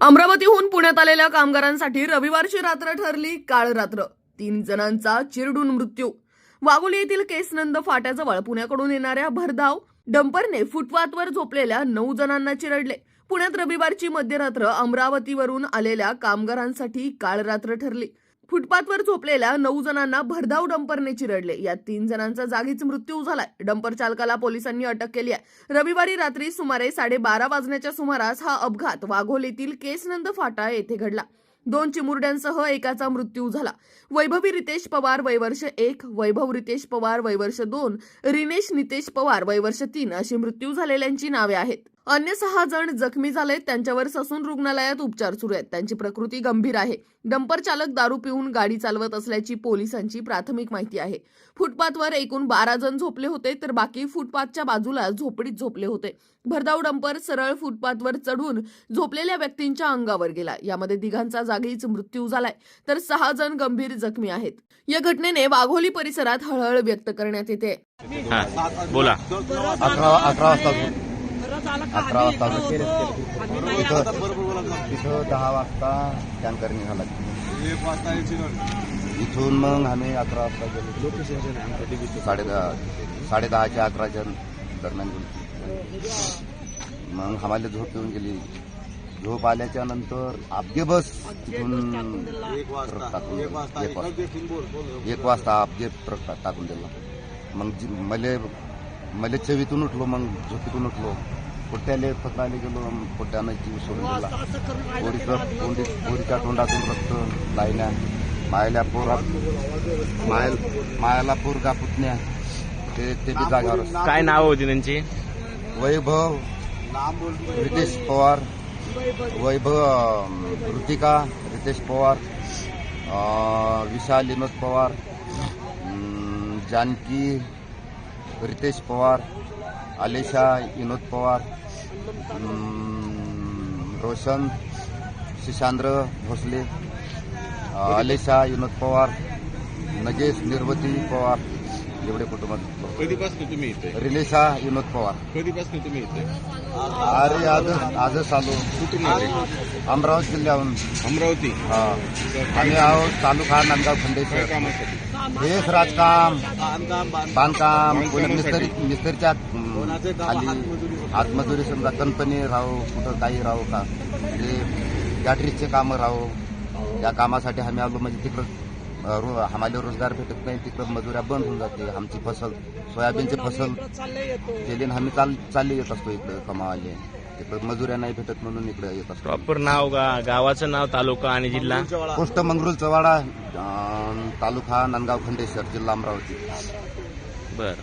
अमरावतीहून पुण्यात आलेल्या कामगारांसाठी रविवारची रात्र ठरली काळ रात्र. तीन जणांचा चिरडून मृत्यू. वाघोली येथील केसनंद फाट्याजवळ पुण्याकडून येणाऱ्या भरधाव डंपरने फुटपाथवर झोपलेल्या नऊ जणांना चिरडले. पुण्यात रविवारची मध्यरात्र अमरावतीवरून आलेल्या कामगारांसाठी काळ रात्र ठरली. फुटपाथवर झोपलेल्या नऊ जणांना भरधाव डंपरने चिरडले. यात तीन जणांचा जागीच मृत्यू झालाय. डंपर चालकाला पोलिसांनी अटक केली आहे. रविवारी रात्री सुमारे साडेबारा वाजण्याच्या सुमारास हा अपघात वाघोलीतील केसनंद फाटा येथे घडला. दोन चिमुरड्यांसह एकाचा मृत्यू झाला. वैभवी रितेश पवार वयवर्ष एक वैभव रितेश पवार वयवर्ष दोन रिनेश नितेश पवार वयवर्ष तीन अशी मृत्यू झालेल्यांची नावे आहेत. अन्य सहा जण जखमी झाले. त्यांच्यावर ससून रुग्णालयात उपचार सुरू आहेत. त्यांची प्रकृती गंभीर आहे. डंपर चालक दारू पिऊन गाडी चालवत असल्याची पोलिसांची प्राथमिक माहिती आहे. फुटपाथवर एकूण बारा जण झोपले होते तर बाकी फुटपाथच्या बाजूला झोपडीत झोपले होते. भरधाव डंपर सरळ फुटपाथवर चढून झोपलेल्या व्यक्तींच्या अंगावर गेला. यामध्ये तिघांचा जागीच मृत्यू झालाय. तर सहा जण गंभीर जखमी आहेत. या घटनेने वाघोली परिसरात हळहळ व्यक्त करण्यात येते. बोला. अकरा वाजता अकरा वाजता तिथं दहा वाजता टँकर निघाला इथून मग आम्ही अकरा वाजता गेलो. साडे दहा साडे दहाच्या अकराच्या दरम्यान गेलो. मग आम्हाला झोप येऊन गेली. झोप आल्याच्यानंतर अपगे बस तिथून ट्रक टाकून. एक वाजता एक वाजता. अपगे ट्रक टाकून दिला. मग मले मले चवीतून उठलो मग झोपेतून उठलो. पोट्याले पत्राले गेलो पोट्यानं जीव सोडून दिला पोरीचं पोंडी पोरीच्या तोंडातून रक्त लायल्या मायल्या पोरा मायल मायाला पोरगा पुतण्या ते ते बी जागावर काय नाव होती त्यांची वैभव रितेश पवार वैभव ऋतिका रितेश पवार विशाल विनोद पवार जानकी रितेश पवार आलेशा विनोद पवार रोशन शिशांद्र भोसले अं, आलेशा विनोद पवार नगेश निर्वती पवार एवढे कुटुंब कधीपासून तुम्ही इथे? रिलेशा विनोद पवार. कधीपासून तुम्ही इथे? अरे आज आजच आलो कुठून आले? अमरावती जिल्ह्याहून. अमरावती? हा. आम्ही आहोत तालुका नांदगाव काय खंडेश्वर. कामासाठी हेच राजकाम. बांधकाम. कोणी मिस्त्री मिस्त्रीच्या खाली हातमजुरी समजा. कंपनी राहू कुठं काही राहू का? म्हणजे गॅटरीजचे कामं राहू. या कामासाठी आम्ही आलो. म्हणजे तिकडं रो- आम्हाला रोजगार भेटत नाही तिकडं मजुऱ्या बंद होऊन जाते. आमची फसल सोयाबीनची फसल केली आणि आम्ही चाल चालले येत असतो इकडे कमावाले तिकडं मजुऱ्या नाही भेटत म्हणून इकडे येत असतो. प्रॉपर नाव गा गावाचं नाव तालुका आणि जिल्हा? पोस्ट मंगरुळ चवाडा तालुका नांदगाव खंडेश्वर जिल्हा अमरावती. बर.